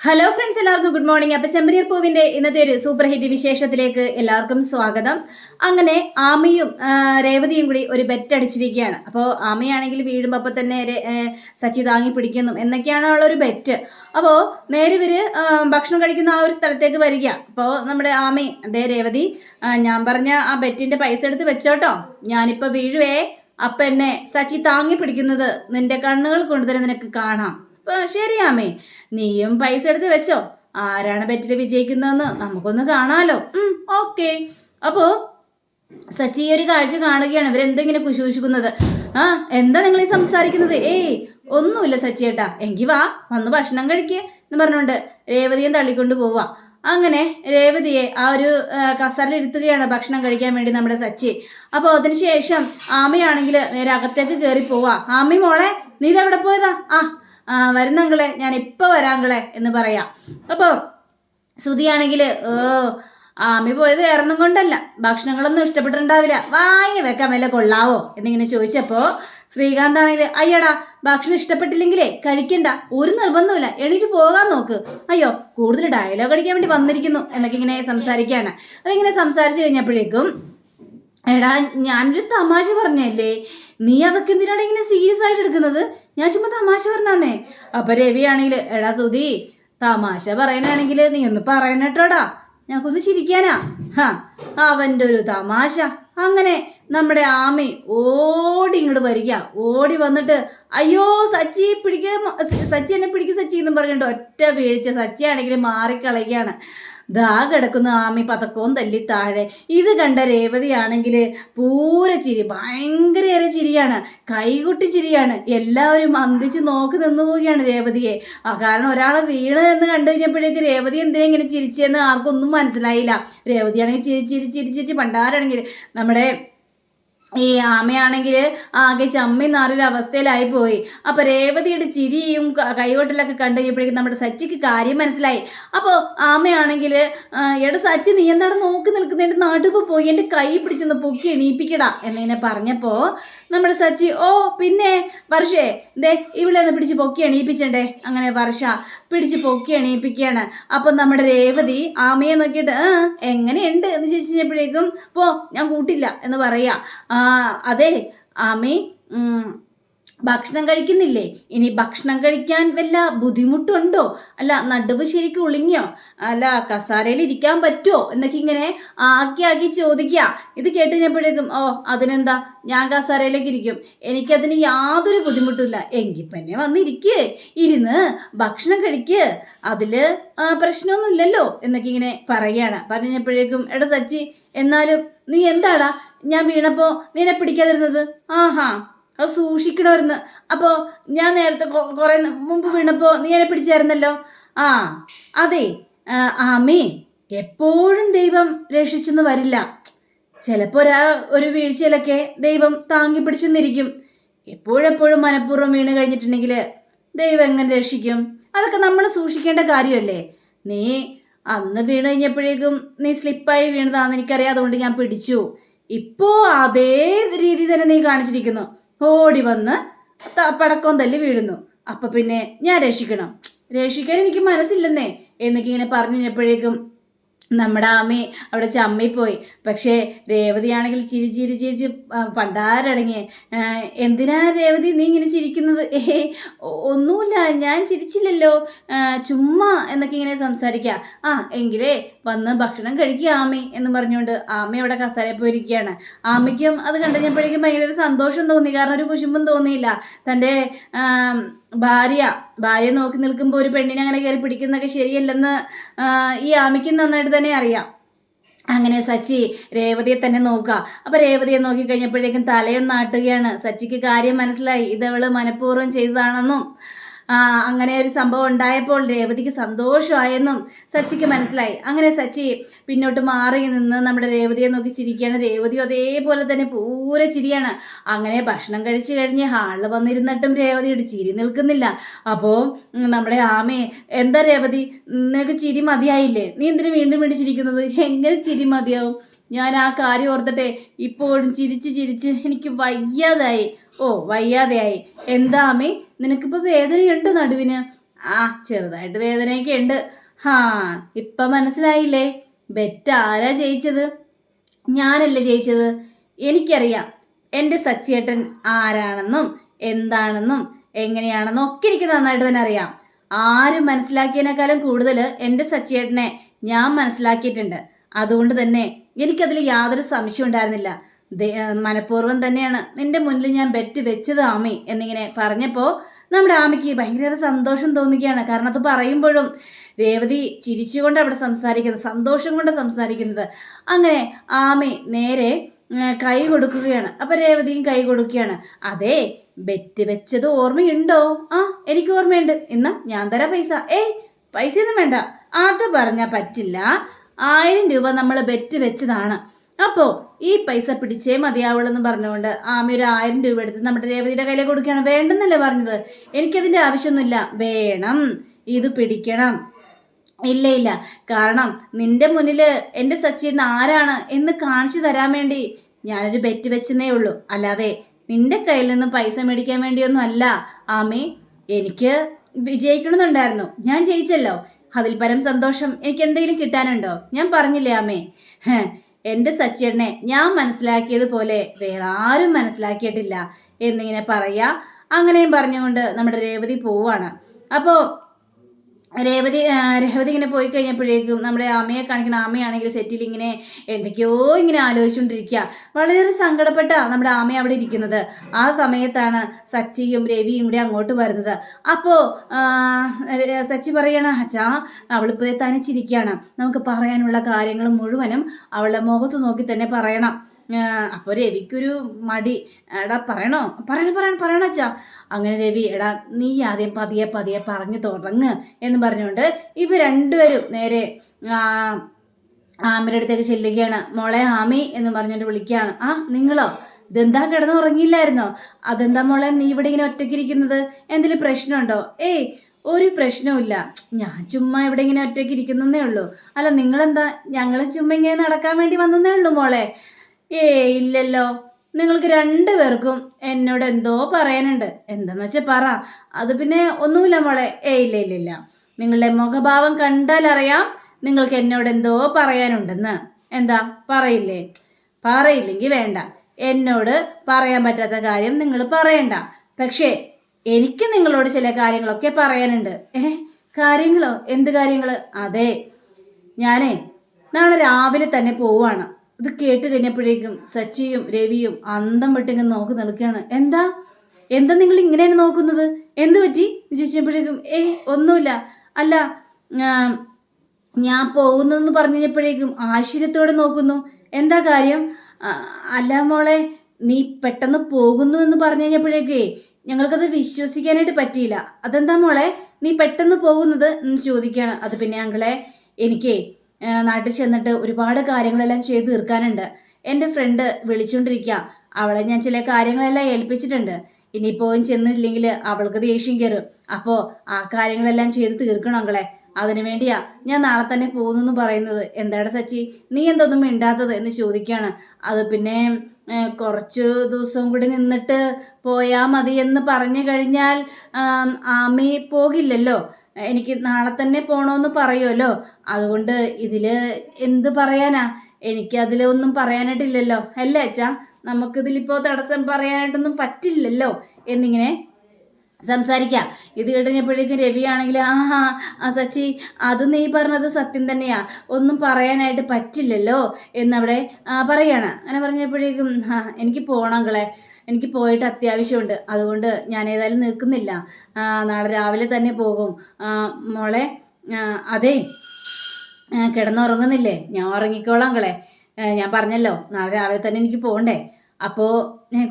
Hello friends എല്ലാവർക്കും good morning അപ്പൊ ചെമ്പരിയർ പൂവിന്റെ ഇന്നത്തെ ഒരു സൂപ്പർ ഹിറ്റ് വിശേഷത്തിലേക്ക് എല്ലാവർക്കും സ്വാഗതം. അങ്ങനെ ആമയും രേവതിയും കൂടി ഒരു ബെറ്റ് അടിച്ചിരിക്കുകയാണ്. അപ്പോൾ ആമയാണെങ്കിൽ വീഴുമ്പോൾ അപ്പോൾ തന്നെ സച്ചി താങ്ങി പിടിക്കുന്നു എന്നൊക്കെയാണ് ഉള്ള ഒരു ബെറ്റ് അപ്പോൾ നേരെ ഇവർ ഭക്ഷണം കഴിക്കുന്ന ആ ഒരു സ്ഥലത്തേക്ക് വരിക. അപ്പോൾ നമ്മുടെ ആമി അതേ രേവതി ഞാൻ പറഞ്ഞ ആ ബെറ്റിന്റെ പൈസ എടുത്ത് വെച്ചോട്ടോ. ഞാനിപ്പോൾ വീഴുവേ. അപ്പം എന്നെ സച്ചി താങ്ങി പിടിക്കുന്നത് നിന്റെ കണ്ണുകൾ കൊണ്ട് തന്നെ നിനക്ക് കാണാം. ആ, ശരി ആമേ നീയും പൈസ എടുത്ത് വെച്ചോ. ആരാണ് ബെറ്റിൽ വിജയിക്കുന്നതെന്ന് നമുക്കൊന്ന് കാണാലോ. ഓക്കെ. അപ്പോ സച്ചി ഒരു കാഴ്ച കാണുകയാണ്. ഇവരെന്തെങ്കിലും കുശൂഷിക്കുന്നത് ആ എന്താ നിങ്ങൾ ഈ സംസാരിക്കുന്നത്? ഏയ് ഒന്നുമില്ല സച്ചിയേട്ടാ എങ്കി വാ വന്ന് ഭക്ഷണം കഴിക്കേ എന്ന് പറഞ്ഞുകൊണ്ട് രേവതിയെ തള്ളിക്കൊണ്ട് പോവാ. അങ്ങനെ രേവതിയെ ആ ഒരു ആ, ഇരുത്തുകയാണ് ഭക്ഷണം കഴിക്കാൻ വേണ്ടി നമ്മുടെ സച്ചി. അപ്പോൾ അതിനുശേഷം ആമയാണെങ്കിൽ നേരെ അകത്തേക്ക് കയറി പോവാ. ആമി മോളെ നീ ഇതെവിടെ പോയതാ? ആ ആ വരുന്നങ്ങളെ ഞാൻ ഇപ്പോൾ വരാങ്കളെ എന്ന് പറയാം. അപ്പോൾ സുതിയാണെങ്കിൽ ഓ ആമി പോയത് വേറൊന്നും കൊണ്ടല്ല. ഭക്ഷണങ്ങളൊന്നും ഇഷ്ടപ്പെട്ടിട്ടുണ്ടാവില്ല. വായ വെക്കാൻ വല്ല കൊള്ളാവോ? എന്നിങ്ങനെ ചോദിച്ചപ്പോൾ ശ്രീകാന്ത് ആണെങ്കിൽ അയ്യടാ ഭക്ഷണം ഇഷ്ടപ്പെട്ടില്ലെങ്കിലേ കഴിക്കണ്ട. ഒരു നിർബന്ധമില്ല എണീറ്റ് പോകാൻ നോക്ക്. അയ്യോ കൂടുതൽ ഡയലോഗ് അടിക്കാൻ വേണ്ടി വന്നിരിക്കുന്നു. എന്നൊക്കെ ഇങ്ങനെ സംസാരിക്കുകയാണ് അതിങ്ങനെ സംസാരിച്ചു കഴിഞ്ഞപ്പോഴേക്കും എടാ ഞാനൊരു തമാശ പറഞ്ഞല്ലേ? നീ അതൊക്കെ എന്തിനാണ് ഇങ്ങനെ സീരിയസ് ആയിട്ട് എടുക്കുന്നത്? ഞാൻ ചുമ്മാ തമാശ പറഞ്ഞാന്നേ. അപ്പൊ രവി ആണെങ്കിൽ എടാ സുധി തമാശ പറയാനാണെങ്കിൽ നീ ഒന്ന് പറയണട്ടോടാ. ഞങ്ങൾക്കൊന്ന് ചിരിക്കാനാ. ഹാ അവന്റെ ഒരു തമാശ. അങ്ങനെ നമ്മുടെ ആമി ഓടി ഇങ്ങോട്ട് വരിക. ഓടി വന്നിട്ട് അയ്യോ സച്ചി പിടിക്ക സച്ചി എന്നെ പിടിക്കും സച്ചി എന്നും പറഞ്ഞിട്ട് ഒറ്റ വീഴ്ച സച്ചി ആണെങ്കിൽ മാറിക്കളയുകയാണ്. ദാ കിടക്കുന്ന ആമി പതക്കവും തല്ലി താഴെ. ഇത് കണ്ട രേവതിയാണെങ്കിൽ പൂര ചിരി ഭയങ്കരയേറെ ചിരിയാണ്. കൈകൊട്ടി ചിരിയാണ്. എല്ലാവരും അന്തിച്ച് നോക്കി നിന്നു പോവുകയാണ് രേവതിയെ. കാരണം ഒരാളെ വീണ് എന്ന് കണ്ടു കഴിഞ്ഞപ്പോഴേക്ക് രേവതി എന്തിനാ ഇങ്ങനെ ചിരിച്ചെന്ന് ആർക്കൊന്നും മനസ്സിലായില്ല. രേവതിയാണെങ്കിൽ ചിരി ചിരി ചിരി ചിരിച്ച് പണ്ടാരാണെങ്കിൽ നമ്മുടെ ഈ ആമയാണെങ്കിൽ ആകെ ചമ്മി നാറിയൊരു അവസ്ഥയിലായി പോയി. അപ്പൊ രേവതിയുടെ ചിരിയും ക- കൈകൊട്ടലൊക്കെ കണ്ടു കഴിഞ്ഞപ്പോഴേക്കും നമ്മുടെ സച്ചിക്ക് കാര്യം മനസ്സിലായി. അപ്പോൾ ആമയാണെങ്കിൽ എടാ സച്ചി നീ എന്താണ് നോക്കി നിൽക്കുന്നതിന്റെ നടുവ് പോയി എന്റെ കൈ പിടിച്ചൊന്ന് പൊക്കി എണീപ്പിക്കടാ എന്നിങ്ങനെ പറഞ്ഞപ്പോൾ നമ്മുടെ സച്ചി ഓ പിന്നെ വർഷേ ദേ ഇവിടെ ഒന്ന് പിടിച്ച് പൊക്കി എണീപ്പിച്ചണ്ടേ. അങ്ങനെ വർഷ പിടിച്ച് പൊക്കി എണീപ്പിക്കുകയാണ്. അപ്പം നമ്മുടെ രേവതി ആമയെ നോക്കിയിട്ട് എങ്ങനെയുണ്ട്? എന്ന് ചോദിച്ചു കഴിഞ്ഞപ്പോഴേക്കും പോ ഞാൻ കൂട്ടില്ല എന്ന് പറയാ. അതെ ആമി ഭക്ഷണം കഴിക്കുന്നില്ലേ? ഇനി ഭക്ഷണം കഴിക്കാൻ വല്ല ബുദ്ധിമുട്ടുണ്ടോ? അല്ല നടുവ് ശരിക്കും ഉളിങ്ങിയോ? അല്ല കസാരയിൽ ഇരിക്കാൻ പറ്റുമോ എന്നൊക്കെ ഇങ്ങനെ ആക്കി ആക്കി ചോദിക്കുക. ഇത് കേട്ട് ഓ അതിനെന്താ? ഞാൻ കസാരയിലേക്ക് ഇരിക്കും. എനിക്കതിന് യാതൊരു ബുദ്ധിമുട്ടില്ല എങ്കിൽ പിന്നെ വന്നിരിക്കേ. ഇരുന്ന് ഭക്ഷണം കഴിക്ക്. അതിൽ പ്രശ്നമൊന്നുമില്ലല്ലോ എന്നൊക്കെ ഇങ്ങനെ പറയുകയാണ്. പറഞ്ഞപ്പോഴേക്കും എടാ സച്ചി എന്നാലും നീ എന്താടാ? ഞാൻ വീണപ്പോൾ നിന്നെ പിടിക്കാതിരുന്നത്? ആഹാ അത് സൂക്ഷിക്കണമായിരുന്നു. അപ്പോൾ ഞാൻ നേരത്തെ കുറേ മുമ്പ് വീണപ്പോൾ നീ എന്നെ പിടിച്ചായിരുന്നല്ലോ? ആ അതെ. ആമേ എപ്പോഴും ദൈവം രക്ഷിച്ചെന്ന് വരില്ല. ചിലപ്പോൾ ഒരാ ഒരു വീഴ്ചയിലൊക്കെ ദൈവം താങ്ങി പിടിച്ചെന്നിരിക്കും. എപ്പോഴെപ്പോഴും മനഃപൂർവം വീണ് കഴിഞ്ഞിട്ടുണ്ടെങ്കിൽ ദൈവം എങ്ങനെ രക്ഷിക്കും? അതൊക്കെ നമ്മൾ സൂക്ഷിക്കേണ്ട കാര്യമല്ലേ? നീ അന്ന് വീണ് കഴിഞ്ഞപ്പോഴേക്കും നീ സ്ലിപ്പായി വീണതാണെന്ന് എനിക്കറിയാം. അതുകൊണ്ട് ഞാൻ പിടിച്ചു. ഇപ്പോൾ അതേ രീതി തന്നെ നീ കാണിച്ചിരിക്കുന്നു. ഓടി വന്ന് പടക്കവും തല്ലി വീഴുന്നു. അപ്പൊ പിന്നെ ഞാൻ രക്ഷിക്കണം. രക്ഷിക്കാൻ എനിക്ക് മനസ്സില്ലെന്നേ എന്നൊക്കെ ഇങ്ങനെ പറഞ്ഞു കഴിഞ്ഞപ്പോഴേക്കും നമ്മുടെ ആമി അവിടെ ചമ്മിപ്പോയി. പക്ഷേ രേവതിയാണെങ്കിൽ ചിരി ചിരി ചിരിച്ച് പണ്ടാരടങ്ങി എന്തിനാ രേവതി നീ ഇങ്ങനെ ചിരിക്കുന്നത്? ഏ ഒന്നുമില്ല ഞാൻ ചിരിച്ചില്ലല്ലോ. ചുമ്മാ എന്നൊക്കെ ഇങ്ങനെ സംസാരിക്കുക ആ എങ്കിലേ വന്ന് ഭക്ഷണം കഴിക്കുക ആമി എന്ന് പറഞ്ഞുകൊണ്ട് ആമി അവിടെ കസാരയിൽ പോയിരിക്കുകയാണ്. ആമിക്കും അത് കണ്ടുകഴിഞ്ഞപ്പോഴേക്കും ഭയങ്കര ഒരു സന്തോഷം തോന്നി. കാരണം ഒരു കുശുമ്പും തോന്നിയില്ല. തന്റെ ഭാര്യ ഭാര്യ നോക്കി നിൽക്കുമ്പോൾ ഒരു പെണ്ണിനെ അങ്ങനെ കയറി പിടിക്കുന്നതൊക്കെ ശരിയല്ലെന്ന് ഈ ആമിക്കും നന്നായിട്ട് തന്നെ അറിയാം. അങ്ങനെ സച്ചി രേവതിയെ തന്നെ നോക്കുക. അപ്പോൾ രേവതിയെ നോക്കി കഴിഞ്ഞപ്പോഴേക്കും തലയൊന്ന് നാട്ടുകയാണ്. സച്ചിക്ക് കാര്യം മനസ്സിലായി. ഇതവൾ മനഃപൂർവം ചെയ്തതാണെന്നും അങ്ങനെ ഒരു സംഭവം ഉണ്ടായപ്പോൾ രേവതിക്ക് സന്തോഷമായെന്നും സച്ചിക്ക് മനസ്സിലായി. അങ്ങനെ സച്ചി പിന്നോട്ട് മാറി നിന്ന് നമ്മുടെ രേവതിയെ നോക്കി ചിരിക്കുകയാണ്. രേവതിയും അതേപോലെ തന്നെ പൂര ചിരിയാണ്. അങ്ങനെ ഭക്ഷണം കഴിച്ചു കഴിഞ്ഞ് ഹാളിൽ വന്നിരുന്നിട്ടും രേവതിയുടെ ചിരി നിൽക്കുന്നില്ല. അപ്പോൾ നമ്മുടെ ആമേ എന്താ രേവതി? നിനക്ക് ചിരി മതിയായില്ലേ? നീ എന്തിനു വീണ്ടും വീണ്ടും ചിരിക്കുന്നത്? എങ്ങനെ ചിരി മതിയാവും? ഞാൻ ആ കാര്യം ഓർത്തിട്ടെ ഇപ്പോഴും ചിരിച്ച് ചിരിച്ച് എനിക്ക് വയ്യാതായി. ഓ വയ്യാതെയായി. എന്താ അമ്മേ? നിനക്കിപ്പോൾ വേദനയുണ്ട് നടുവിന്? ആ ചെറുതായിട്ട് വേദനയൊക്കെ ഉണ്ട്. ഹാ ഇപ്പം മനസ്സിലായില്ലേ? ബെറ്റ് ആരാ ജയിച്ചത്? ഞാനല്ലേ ജയിച്ചത്? എനിക്കറിയാം. എന്റെ സച്ചിയേട്ടൻ ആരാണെന്നും എന്താണെന്നും എങ്ങനെയാണെന്നും ഒക്കെ എനിക്ക് നന്നായിട്ട് തന്നെ അറിയാം. ആരും മനസ്സിലാക്കിയതിനേക്കാളും കൂടുതൽ എന്റെ സച്ചിയേട്ടനെ ഞാൻ മനസ്സിലാക്കിയിട്ടുണ്ട്. അതുകൊണ്ട് തന്നെ എനിക്കതിൽ യാതൊരു സംശയം ഉണ്ടായിരുന്നില്ല. മനഃപൂർവം തന്നെയാണ്. നിന്റെ മുന്നിൽ ഞാൻ ബെറ്റ് വെച്ചത് ആമി എന്നിങ്ങനെ പറഞ്ഞപ്പോൾ നമ്മുടെ ആമിക്ക് ഭയങ്കര സന്തോഷം തോന്നുകയാണ്. കാരണം അത് പറയുമ്പോഴും രേവതി ചിരിച്ചുകൊണ്ട് അവിടെ സംസാരിക്കുന്നത് സന്തോഷം കൊണ്ട് സംസാരിക്കുന്നത്. അങ്ങനെ ആമി നേരെ കൈ കൊടുക്കുകയാണ്. അപ്പം രേവതിയും കൈ കൊടുക്കുകയാണ്. അതെ ബെറ്റ് വെച്ചത് ഓർമ്മയുണ്ടോ? ആ എനിക്ക് ഓർമ്മയുണ്ട്. എന്നാ ഞാൻ തരാം പൈസ. ഏയ് പൈസയൊന്നും വേണ്ട. അത് പറഞ്ഞാൽ പറ്റില്ല. ആയിരം രൂപ നമ്മൾ ബെറ്റ് വെച്ചതാണ്. അപ്പോൾ ഈ പൈസ പിടിച്ചേ മതിയാവുള്ളൂ എന്ന് പറഞ്ഞുകൊണ്ട് ആമി ഒരു ആയിരം രൂപ എടുത്ത് നമ്മുടെ രേവതിയുടെ കയ്യിൽ കൊടുക്കുകയാണ്. വേണ്ടെന്നല്ലേ പറഞ്ഞത്? എനിക്കതിന്റെ ആവശ്യമൊന്നുമില്ല. വേണം. ഇത് പിടിക്കണം. ഇല്ല ഇല്ല. കാരണം നിന്റെ മുന്നിൽ എന്റെ സച്ചിൻ ആരാണ് എന്ന് കാണിച്ചു തരാൻ വേണ്ടി ഞാനൊരു ബെറ്റ് വെച്ചെന്നേ ഉള്ളൂ. അല്ലാതെ നിന്റെ കയ്യിൽ നിന്ന് പൈസ മേടിക്കാൻ വേണ്ടിയൊന്നും അല്ല ആമി എനിക്ക് വിജയിക്കണമെന്നുണ്ടായിരുന്നു. ഞാൻ ജയിച്ചല്ലോ. അതിൽ പരം സന്തോഷം എനിക്ക് എന്തെങ്കിലും കിട്ടാനുണ്ടോ? ഞാൻ പറഞ്ഞില്ലേ അമ്മേ. എന്റെ സച്ചിയേട്ടനെ ഞാൻ മനസ്സിലാക്കിയതുപോലെ വേറെ ആരും മനസ്സിലാക്കിയിട്ടില്ല എന്നിങ്ങനെ പറയാ. അങ്ങനെയും പറഞ്ഞുകൊണ്ട് നമ്മുടെ രേവതി പോവാണ്. അപ്പോൾ രേവതി രേവതി ഇങ്ങനെ പോയി കഴിഞ്ഞപ്പോഴേക്കും നമ്മുടെ അമ്മയെ കാണിക്കുന്ന അമ്മയാണെങ്കിൽ സെറ്റിൽ ഇങ്ങനെ എന്തൊക്കെയോ ഇങ്ങനെ ആലോചിച്ചുകൊണ്ടിരിക്കുക. വളരെ സങ്കടപ്പെട്ട നമ്മുടെ അമ്മ അവിടെ ഇരിക്കുന്നത്. ആ സമയത്താണ് സച്ചിയും രവിയും കൂടി അങ്ങോട്ട് വരുന്നത്. അപ്പോൾ സച്ചി പറയണ അച്ഛാ അവളിപ്പോൾ തനിച്ചിരിക്കുകയാണ്. നമുക്ക് പറയാനുള്ള കാര്യങ്ങൾ മുഴുവനും അവളുടെ മുഖത്ത് നോക്കി തന്നെ പറയണം. അപ്പോൾ രവിക്കൊരു മടി. എടാ പറയണോ? പറയണ പറയണ പറയണ അച്ഛാ. അങ്ങനെ രവി എടാ നീ ആദ്യം പതിയെ പതിയെ പറഞ്ഞു തുടങ്ങ് എന്ന് പറഞ്ഞുകൊണ്ട് ഇവ രണ്ടുപേരും നേരെ ആമിന്റെ അടുത്തേക്ക് ചെല്ലുകയാണ്. മോളെ ആമി എന്ന് പറഞ്ഞുകൊണ്ട് വിളിക്കുകയാണ്. ആ നിങ്ങളോ? ഇതെന്താ കിടന്ന് ഉറങ്ങിയില്ലായിരുന്നോ? അതെന്താ മോളെ നീ ഇവിടെ ഇങ്ങനെ ഒറ്റയ്ക്കിരിക്കുന്നത്? എന്തെങ്കിലും പ്രശ്നമുണ്ടോ? ഏയ് ഒരു പ്രശ്നവുമില്ല ഞാൻ ചുമ്മാ ഇവിടെ ഇങ്ങനെ ഒറ്റയ്ക്ക് ഇരിക്കുന്നേ ഉള്ളൂ. അല്ല നിങ്ങളെന്താ? ഞങ്ങൾ ചുമ്മാ ഇങ്ങനെ നടക്കാൻ വേണ്ടി വന്നതേ ഉള്ളൂ മോളെ. ഏ ഇല്ലല്ലോ. നിങ്ങൾക്ക് രണ്ടു പേർക്കും എന്നോട് എന്തോ പറയാനുണ്ട്. എന്താന്ന് വെച്ചാൽ പറ. അത് പിന്നെ ഒന്നുമില്ല മോളെ. ഏ ഇല്ല ഇല്ല ഇല്ല. നിങ്ങളുടെ മുഖഭാവം കണ്ടാൽ അറിയാം നിങ്ങൾക്ക് എന്നോട് എന്തോ പറയാനുണ്ടെന്ന്. എന്താ? പറയില്ലേ? പറയില്ലെങ്കിൽ വേണ്ട. എന്നോട് പറയാൻ പറ്റാത്ത കാര്യം നിങ്ങൾ പറയണ്ട. പക്ഷേ എനിക്ക് നിങ്ങളോട് ചില കാര്യങ്ങളൊക്കെ പറയാനുണ്ട്. ഏ കാര്യങ്ങളോ? എന്ത് കാര്യങ്ങൾ അതെ. ഞാനേ നാളെ രാവിലെ തന്നെ പോവാണ്. ഇത് കേട്ട് കഴിഞ്ഞപ്പോഴേക്കും സച്ചിയും രവിയും അന്തം വെട്ടിങ്ങ് നോക്കി നിൽക്കുകയാണ്. എന്താ? എന്താ നിങ്ങൾ ഇങ്ങനെയാണ് നോക്കുന്നത്? എന്ത് പറ്റി? ചോദിച്ചപ്പോഴേക്കും ഏയ് ഒന്നുമില്ല. അല്ല ഞാൻ പോകുന്നതെന്ന് പറഞ്ഞു കഴിഞ്ഞപ്പോഴേക്കും ആശ്ചര്യത്തോടെ നോക്കുന്നു. എന്താ കാര്യം? അല്ല മോളെ നീ പെട്ടെന്ന് പോകുന്നു എന്ന് പറഞ്ഞു കഴിഞ്ഞപ്പോഴേക്കേ ഞങ്ങൾക്കത് വിശ്വസിക്കാനായിട്ട് പറ്റിയില്ല. അതെന്താ മോളെ നീ പെട്ടെന്ന് പോകുന്നത് എന്ന് ചോദിക്കുകയാണ്. അത് പിന്നെ ഞങ്ങളെ എനിക്കേ നാട്ടിൽ ചെന്നിട്ട് ഒരുപാട് കാര്യങ്ങളെല്ലാം ചെയ്ത് തീർക്കാനുണ്ട്. എന്റെ ഫ്രണ്ട് വിളിച്ചുകൊണ്ടിരിക്കുക അവളെ ഞാൻ ചില കാര്യങ്ങളെല്ലാം ഏൽപ്പിച്ചിട്ടുണ്ട്. ഇനിയിപ്പോൾ ചെന്നില്ലെങ്കിൽ അവൾക്ക് ദേഷ്യം കയറും അപ്പോൾ ആ കാര്യങ്ങളെല്ലാം ചെയ്ത് തീർക്കണം അങ്ങളെ അതിനു വേണ്ടിയാ ഞാൻ നാളെ തന്നെ പോകുന്നു എന്ന് പറയുന്നത്. എന്താണ് സച്ചി? നീ എന്തൊന്നും മിണ്ടാത്തത് എന്ന് ചോദിക്കുകയാണ് അത് പിന്നെ കുറച്ച് ദിവസം കൂടി നിന്നിട്ട് പോയാൽ മതി എന്ന് പറഞ്ഞു കഴിഞ്ഞാൽ ആമി പോകില്ലല്ലോ. എനിക്ക് നാളെ തന്നെ പോകണമെന്ന് പറയുമല്ലോ അതുകൊണ്ട് ഇതിൽ എന്ത് പറയാനാ? എനിക്ക് അതിലൊന്നും പറയാനായിട്ടില്ലല്ലോ. അല്ലേ അച്ഛാ? നമുക്കിതിലിപ്പോൾ തടസ്സം പറയാനായിട്ടൊന്നും പറ്റില്ലല്ലോ. എന്നിങ്ങനെ സംസാരിക്കാം. ഇത് കഴിഞ്ഞപ്പോഴേക്കും രവി ആണെങ്കിൽ ആ സച്ചി അത് നീ പറഞ്ഞത് സത്യം തന്നെയാ. ഒന്നും പറയാനായിട്ട് പറ്റില്ലല്ലോ എന്നവിടെ പറയാണ്. അങ്ങനെ പറഞ്ഞപ്പോഴേക്കും എനിക്ക് പോകണങ്ങളെ എനിക്ക് പോയിട്ട് അത്യാവശ്യമുണ്ട്. അതുകൊണ്ട് ഞാൻ ഏതായാലും നിൽക്കുന്നില്ല. നാളെ രാവിലെ തന്നെ പോകും. മോളെ അതെ. കിടന്നുറങ്ങുന്നില്ലേ? ഞാൻ ഉറങ്ങിക്കോളാം കളെ ഞാൻ പറഞ്ഞല്ലോ. നാളെ രാവിലെ തന്നെ എനിക്ക് പോകണ്ടേ അപ്പോൾ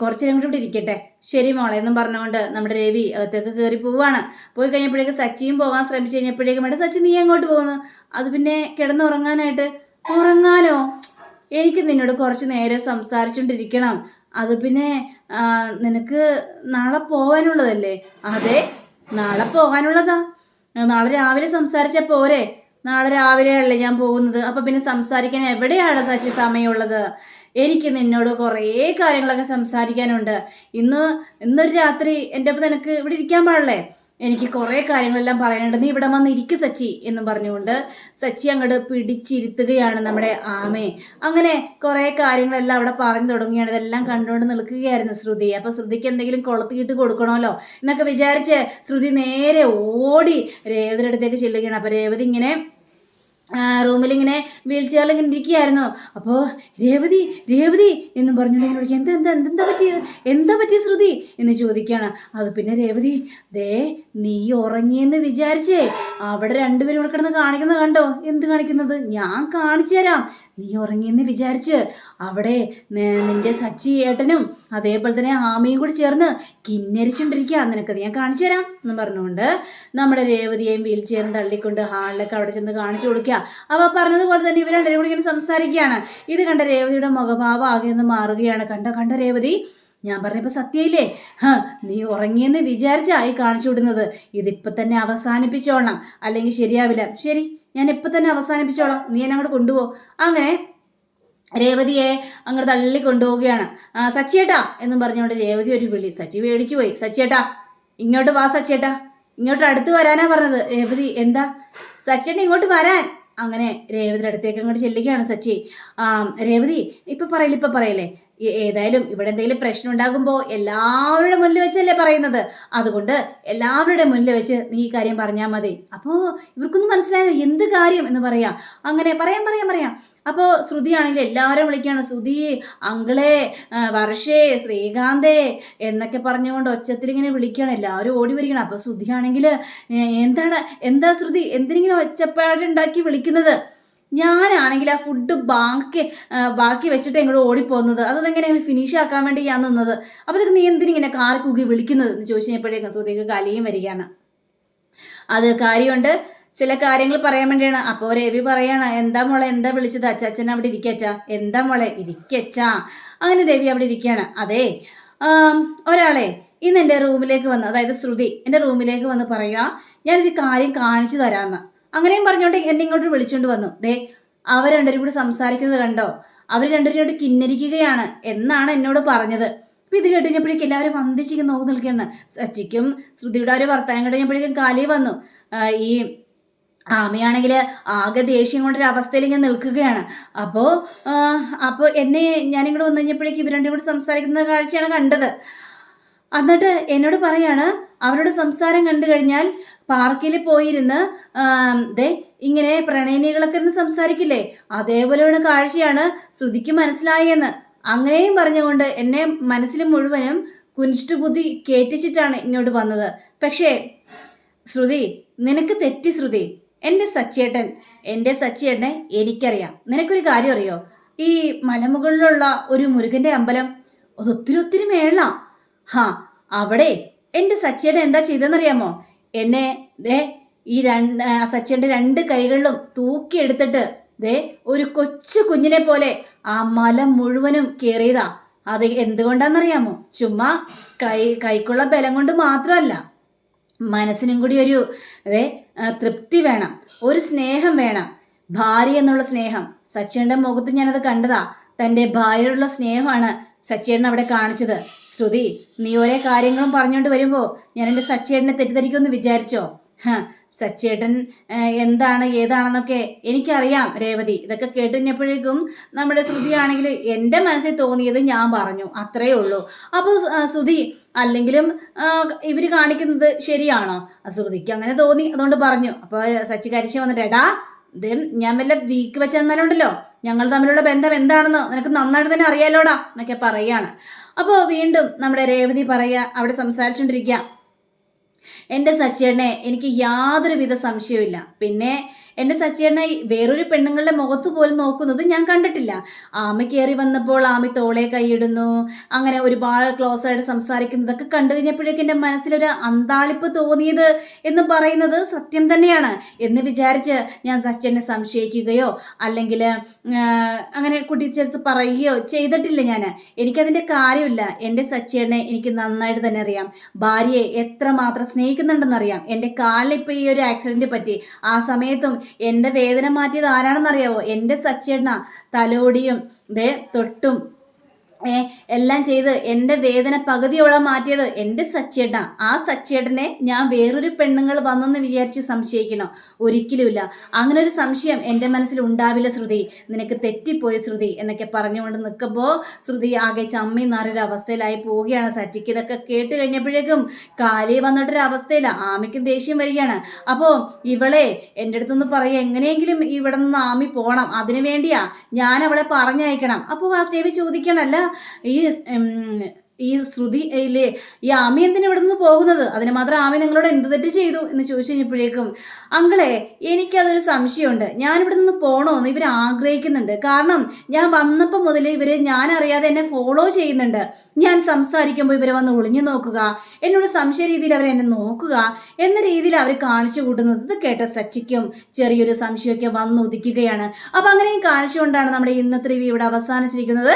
കുറച്ച് നേരം കൂടി ഇവിടെ ഇരിക്കട്ടെ. ശരി മോളെ എന്നും പറഞ്ഞുകൊണ്ട് നമ്മുടെ രവി അകത്തേക്ക് കയറി പോവാണ് പോയി കഴിഞ്ഞപ്പോഴേക്ക് സച്ചിയും പോകാൻ ശ്രമിച്ചു കഴിഞ്ഞപ്പോഴേക്കും വേണ്ട സച്ചി നീ എങ്ങോട്ട് പോകുന്നു? അത് പിന്നെ കിടന്നുറങ്ങാനായിട്ട് ഉറങ്ങാനോ? എനിക്ക് നിന്നോട് കുറച്ച് നേരം സംസാരിച്ചുകൊണ്ടിരിക്കണം അത് പിന്നെ നിനക്ക് നാളെ പോകാനുള്ളതല്ലേ അതെ നാളെ പോകാനുള്ളതാ. നാളെ രാവിലെ സംസാരിച്ചാൽ പോരെ. നാളെ രാവിലെയല്ലേ ഞാൻ പോകുന്നത്. അപ്പം പിന്നെ സംസാരിക്കാൻ എവിടെയാണ് സച്ചി സമയമുള്ളത്? എനിക്ക് നിന്നോട് കുറേ കാര്യങ്ങളൊക്കെ സംസാരിക്കാനുണ്ട്. ഇന്ന് ഇന്നൊരു രാത്രി എന്റെ ഒപ്പം നിനക്ക് ഇവിടെ ഇരിക്കാൻ പാടില്ലേ? എനിക്ക് കുറേ കാര്യങ്ങളെല്ലാം പറയാനുണ്ട്. നീ ഇവിടെ വന്ന് ഇരിക്ക് സച്ചി എന്നും പറഞ്ഞുകൊണ്ട് സച്ചി അങ്ങോട്ട് പിടിച്ചിരുത്തുകയാണ് നമ്മുടെ ആമയെ അങ്ങനെ കുറേ കാര്യങ്ങളെല്ലാം അവിടെ പറഞ്ഞു തുടങ്ങുകയാണ് ഇതെല്ലാം കണ്ടുകൊണ്ട് നിൽക്കുകയായിരുന്നു ശ്രുതി. അപ്പോൾ ശ്രുതിക്ക് എന്തെങ്കിലും കൊളുത്തിയിട്ട് കൊടുക്കണമല്ലോ എന്നൊക്കെ വിചാരിച്ച് ശ്രുതി നേരെ ഓടി രേവതിയുടെ അടുത്തേക്ക് ചെല്ലുകയാണ്. അപ്പോൾ രേവതി ഇങ്ങനെ റൂമിൽ ഇങ്ങനെ വീൽ ചെയറിൽ ഇങ്ങനെ ഇരിക്കുകയായിരുന്നു. അപ്പോൾ രേവതി രേവതി എന്നും പറഞ്ഞുകൊണ്ട് വിളിക്കുക എന്താ എന്താ എന്താ പറ്റിയത് എന്താ പറ്റിയ ശ്രുതി? എന്ന് ചോദിക്കുകയാണ്. അത് പിന്നെ രേവതി ദേ നീ ഉറങ്ങിയെന്ന് വിചാരിച്ചേ. അവിടെ രണ്ടുപേരും ഇവിടെ കിടന്ന് കാണിക്കുന്നത് കണ്ടോ? എന്ത് കാണിക്കുന്നത്? ഞാൻ കാണിച്ചു തരാം. നീ ഉറങ്ങിയെന്ന് വിചാരിച്ച്. അവിടെ നിന്റെ സച്ചി ഏട്ടനും അതേപോലെ തന്നെ ആമയും കൂടി ചേർന്ന് കിന്നരിച്ചുകൊണ്ടിരിക്കുക നിനക്കത് ഞാൻ കാണിച്ചു തരാം. എന്ന് പറഞ്ഞുകൊണ്ട് നമ്മുടെ രേവതിയെയും വീൽ ചെയറും തള്ളിക്കൊണ്ട് ഹാളിലൊക്കെ അവിടെ ചെന്ന് കാണിച്ചു കൊടുക്കുക. അപ്പോൾ പറഞ്ഞതുപോലെ തന്നെ ഇവർ രണ്ടുപേരും കൂടി ഇങ്ങനെ സംസാരിക്കുകയാണ്. ഇത് കണ്ട രേവതിയുടെ മുഖഭാവം ആകെ ഒന്ന് മാറുകയാണ്. കണ്ട കണ്ട രേവതി ഞാൻ പറഞ്ഞപ്പോൾ സത്യയില്ലേ? നീ ഉറങ്ങിയെന്ന് വിചാരിച്ചായി കാണിച്ചു വിടുന്നത്. ഇതിപ്പോൾ തന്നെ അവസാനിപ്പിച്ചോളണം. അല്ലെങ്കിൽ ശരിയാവില്ല. ശരി ഞാൻ ഇപ്പം തന്നെ അവസാനിപ്പിച്ചോളാം. നീ എന്നെ അങ്ങോട്ട് കൊണ്ടുപോ. അങ്ങനെ രേവതിയെ അങ്ങോട്ട് തള്ളി കൊണ്ടുപോവുകയാണ്. സച്ചിയേട്ടാ എന്നും പറഞ്ഞുകൊണ്ട് രേവതി ഒരു വിളി. സച്ചി മേടിച്ചു പോയി. സച്ചിയേട്ടാ ഇങ്ങോട്ട് വാ സച്ചിയേട്ടാ. ഇങ്ങോട്ട് അടുത്ത് വരാനാ പറഞ്ഞത്. രേവതി എന്താ? സച്ചേട്ടൻ ഇങ്ങോട്ട് വരാൻ. അങ്ങനെ രേവതിയുടെ അടുത്തേക്ക് അങ്ങോട്ട് ചെല്ലുകയാണ് സച്ചി. രേവതി ഇപ്പൊ പറയില്ല ഇപ്പൊ പറയല്ലേ ഏതായാലും ഇവിടെ എന്തെങ്കിലും പ്രശ്നം ഉണ്ടാകുമ്പോൾ എല്ലാവരുടെ മുന്നിൽ വെച്ചല്ലേ പറയുന്നത്. അതുകൊണ്ട് എല്ലാവരുടെ മുന്നിൽ വെച്ച് നീ ഈ കാര്യം പറഞ്ഞാൽ മതി. അപ്പോൾ ഇവർക്കൊന്നും മനസ്സിലായത് എന്ത് കാര്യം എന്ന് പറയാം. അങ്ങനെ പറയാം പറയാം പറയാം. അപ്പോൾ ശ്രുതിയാണെങ്കിൽ എല്ലാവരും വിളിക്കുകയാണ്. ശ്രുതി അങ്കിളെ വർഷേ ശ്രീകാന്തേ എന്നൊക്കെ പറഞ്ഞുകൊണ്ട് ഒച്ചത്തിൽ ഇങ്ങനെ വിളിക്കുകയാണ്. എല്ലാവരും ഓടി വരികയാണ്. അപ്പോൾ ശ്രുതിയാണെങ്കിൽ എന്താണ് എന്താ ശ്രുതി? എന്തിനിങ്ങനെ ഒച്ചപ്പാടുണ്ടാക്കി വിളിക്കുന്നത്? ഞാനാണെങ്കിൽ ആ ഫുഡ് ബാക്കി ബാക്കി വെച്ചിട്ട് ഇങ്ങോട്ട് ഓടിപ്പോകുന്നത്. അതെങ്ങനെ ഫിനിഷ് ആക്കാൻ വേണ്ടി ഞാൻ നിന്നത്? അപ്പോൾ ഇതൊക്കെ നീ എന്തിനിങ്ങനെ കാറി കൂകി വിളിക്കുന്നത്? എന്ന് ചോദിച്ചു കഴിഞ്ഞപ്പോഴേക്കും ശ്രുതിക്ക് കലിയും വരികയാണ്. അത് കാര്യമുണ്ട്. ചില കാര്യങ്ങൾ പറയാൻ വേണ്ടിയാണ്. അപ്പോൾ രവി പറയാണ് എന്താ മോളെ എന്താ വിളിച്ചത്? അച്ചാച്ചൻ അവിടെ ഇരിക്കച്ചാ എന്താ മോളെ ഇരിക്കച്ചാ അങ്ങനെ രവി അവിടെ ഇരിക്കുകയാണ്. അതെ ഒരാളെ ഇന്ന് എന്റെ റൂമിലേക്ക് വന്ന് അതായത് ശ്രുതി എന്റെ റൂമിലേക്ക് വന്ന് പറയുക ഞാനൊരു കാര്യം കാണിച്ചു തരാമെന്ന് അങ്ങനെയും പറഞ്ഞുകൊണ്ട് എന്നെ ഇങ്ങോട്ട് വിളിച്ചുകൊണ്ട് വന്നു. ദേ അവർ രണ്ടുപേരും കൂടി സംസാരിക്കുന്നത് കണ്ടോ? അവർ രണ്ടുപേരും കൂടി കിന്നരിക്കുകയാണ് എന്നാണ് എന്നോട് പറഞ്ഞത്. അപ്പം ഇത് കേട്ടുകഴിഞ്ഞപ്പോഴേക്കും എല്ലാവരും വന്ദിച്ചിക്ക് നോക്കി നിൽക്കുകയാണ്. സച്ചിക്കും ശ്രുതിയുടെ ഒരു വർത്തമാനം കഴിഞ്ഞപ്പോഴേക്കും കാലി വന്നു. ഈ ആമയാണെങ്കിൽ ആകെ ദേഷ്യം കൊണ്ടൊരു അവസ്ഥയിൽ ഇങ്ങനെ നിൽക്കുകയാണ്. അപ്പോൾ അപ്പോൾ എന്നെ ഞാനിങ്ങോട്ട് വന്നു കഴിഞ്ഞപ്പോഴേക്കും ഇവർ രണ്ടും കൂടി സംസാരിക്കുന്ന കാഴ്ചയാണ് കണ്ടത്. എന്നിട്ട് എന്നോട് പറയാണ് അവരുടെ സംസാരം കണ്ടു കഴിഞ്ഞാൽ പാർക്കിൽ പോയിരുന്ന് ദേ ഇങ്ങനെ പ്രണയിനികളൊക്കെ ഇരുന്ന് സംസാരിക്കില്ലേ? അതേപോലെയുള്ള കാഴ്ചയാണ് ശ്രുതിക്ക് മനസ്സിലായെന്ന്. അങ്ങനെയും പറഞ്ഞുകൊണ്ട് എന്നെ മനസ്സിൽ മുഴുവനും കുനിഷ്ടുബുദ്ധി കേറ്റിച്ചിട്ടാണ് ഇങ്ങോട്ട് വന്നത്. പക്ഷേ ശ്രുതി നിനക്ക് തെറ്റി ശ്രുതി. എന്റെ സച്ചേട്ടൻ എന്റെ സച്ചേട്ടനെ എനിക്കറിയാം. നിനക്കൊരു കാര്യം അറിയോ? ഈ മലമുകളിലുള്ള ഒരു മുരുകന്റെ അമ്പലം അത് ഒത്തിരി മേള ഹാ അവിടെ എന്റെ സച്ചേട്ടൻ എന്താ ചെയ്തെന്നറിയാമോ എന്നെ ദേ ഈ രണ്ട് സച്ചിന്റെ രണ്ട് കൈകളിലും തൂക്കിയെടുത്തിട്ട് ദേ ഒരു കൊച്ചു കുഞ്ഞിനെ പോലെ ആ മല മുഴുവനും കയറിയതാ അത് എന്തുകൊണ്ടാണെന്നറിയാമോ? ചുമ്മാ കൈ കൈക്കുള്ള ബലം കൊണ്ട് മാത്രമല്ല. മനസ്സിനും കൂടി ഒരു അതെ തൃപ്തി വേണം. ഒരു സ്നേഹം വേണം. ഭാര്യ എന്നുള്ള സ്നേഹം. സച്ചിയുടെ മുഖത്ത് ഞാനത് കണ്ടതാ. തന്റെ ഭാര്യയോടുള്ള സ്നേഹമാണ് സച്ചിൻ അവിടെ കാണിച്ചത്. ശ്രുതി നീ ഓരോ കാര്യങ്ങളും പറഞ്ഞുകൊണ്ട് വരുമ്പോൾ ഞാൻ എന്റെ സച്ചേട്ടനെ തെറ്റിദ്ധരിക്കുമെന്ന് വിചാരിച്ചോ? സച്ചേട്ടൻ എന്താണ് ഏതാണെന്നൊക്കെ എനിക്കറിയാം രേവതി. ഇതൊക്കെ കേട്ടുകഴിഞ്ഞപ്പോഴേക്കും നമ്മുടെ ശ്രുതിയാണെങ്കിൽ എന്റെ മനസ്സിൽ തോന്നിയത് ഞാൻ പറഞ്ഞു അത്രയേ ഉള്ളൂ. അപ്പോൾ ശ്രുതി അല്ലെങ്കിലും ഇവർ കാണിക്കുന്നത് ശരിയാണോ? ശ്രുതിക്ക് അങ്ങനെ തോന്നി അതുകൊണ്ട് പറഞ്ഞു. അപ്പോൾ സച്ചി കരിശ വന്നിട്ട് എടാ ഇത് ഞാൻ വല്ല വീക്ക് വെച്ചെന്നാലുണ്ടല്ലോ ഞങ്ങൾ തമ്മിലുള്ള ബന്ധം എന്താണെന്ന് നിനക്ക് നന്നായിട്ട് തന്നെ അറിയാലോടാ എന്നൊക്കെ പറയാണ്. അപ്പോൾ വീണ്ടും നമ്മുടെ രേവതി പറയുക അവിടെ സംസാരിച്ചുകൊണ്ടിരിക്കുക എന്റെ സച്ചേട്ടനെ എനിക്ക് യാതൊരുവിധ സംശയവുമില്ല. പിന്നെ എന്റെ സച്ചേട്ടനെ വേറൊരു പെണ്ണുങ്ങളുടെ മുഖത്ത് പോലും നോക്കുന്നത് ഞാൻ കണ്ടിട്ടില്ല. ആമ കയറി വന്നപ്പോൾ ആമി തോളെ കൈയിടുന്നു. അങ്ങനെ ഒരുപാട് ക്ലോസ് ആയിട്ട് സംസാരിക്കുന്നതൊക്കെ കണ്ടു കഴിഞ്ഞപ്പോഴേക്കും എന്റെ മനസ്സിലൊരു അന്താളിപ്പ് തോന്നിയത് എന്ന് പറയുന്നത് സത്യം തന്നെയാണ്. എന്ന് വിചാരിച്ച് ഞാൻ സച്ചേട്ടനെ സംശയിക്കുകയോ അല്ലെങ്കിൽ അങ്ങനെ കൂട്ടിച്ചേർത്ത് പറയുകയോ ചെയ്തിട്ടില്ല ഞാൻ എനിക്കതിന്റെ കാര്യമില്ല. എന്റെ സച്ചേട്ടനെ എനിക്ക് നന്നായിട്ട് തന്നെ അറിയാം. ഭാര്യയെ എത്രമാത്രം സ്നേഹിക്കുന്നുണ്ടെന്നറിയാം എന്റെ കാലിപ്പോൾ ഈ ഒരു ആക്സിഡന്റ് പറ്റി. ആ സമയത്തും എന്റെ വേദന മാറ്റിയത് ആരാണെന്നറിയാവോ? എന്റെ സച്ചേട്ടന. തലോടിയും ദേ തൊട്ടും. എല്ലാം ചെയ്ത് എന്റെ വേദന പകുതിയോളം മാറ്റിയത് എന്റെ സച്ചേട്ട ആ സച്ചേട്ടനെ ഞാൻ വേറൊരു പെണ്ണുങ്ങൾ വന്നെന്ന് വിചാരിച്ച് സംശയിക്കണോ? ഒരിക്കലുമില്ല. അങ്ങനെ ഒരു സംശയം എന്റെ മനസ്സിൽ ഉണ്ടാവില്ല ശ്രുതി. നിനക്ക് തെറ്റിപ്പോയ ശ്രുതി എന്നൊക്കെ പറഞ്ഞുകൊണ്ട് നിൽക്കുമ്പോൾ ശ്രുതി ആകെ ചമ്മി നാറൊരു അവസ്ഥയിലായി പോവുകയാണ് സച്ചിക്ക്. ഇതൊക്കെ കേട്ട് കഴിഞ്ഞപ്പോഴേക്കും കാലി വന്നിട്ടൊരു അവസ്ഥയില്ല ആമിക്ക് ദേഷ്യം വരികയാണ്. അപ്പോൾ ഇവളെ എന്റെ അടുത്തൊന്ന് പറയുക എങ്ങനെയെങ്കിലും ഇവിടെ നിന്ന് ആമി പോകണം അതിനു വേണ്ടിയാ ഞാൻ അവളെ പറഞ്ഞയക്കണം. അപ്പോൾ ആ ദേവി ചോദിക്കണല്ല ഈ ഈ ശ്രുതി ഇല്ലേ ഈ ആമി എന്തിനു ഇവിടെ നിന്ന് പോകുന്നത്? അതിന് മാത്രം ആമി നിങ്ങളോട് എന്ത് തെറ്റ് ചെയ്തു? എന്ന് ചോദിച്ചു കഴിഞ്ഞപ്പോഴേക്കും അങ്കളെ എനിക്കതൊരു സംശയമുണ്ട്. ഞാനിവിടെ നിന്ന് പോകണോ എന്ന് ഇവർ ആഗ്രഹിക്കുന്നുണ്ട്. കാരണം ഞാൻ വന്നപ്പോൾ മുതൽ ഇവർ ഞാൻ അറിയാതെ എന്നെ ഫോളോ ചെയ്യുന്നുണ്ട്. ഞാൻ സംസാരിക്കുമ്പോൾ ഇവർ വന്ന് ഒളിഞ്ഞു നോക്കുക. എന്നോട് സംശയ രീതിയിൽ അവർ എന്നെ നോക്കുക. എന്ന രീതിയിൽ അവർ കാണിച്ചു കൂട്ടുന്നത് ഇത് കേട്ട സച്ചിക്കും ചെറിയൊരു സംശയമൊക്കെ വന്ന് ഉദിക്കുകയാണ് അപ്പം അങ്ങനെയും കാണിച്ചുകൊണ്ടാണ് നമ്മുടെ ഇന്നത്തെ റിവ്യൂ ഇവിടെ അവസാനിച്ചിരിക്കുന്നത്.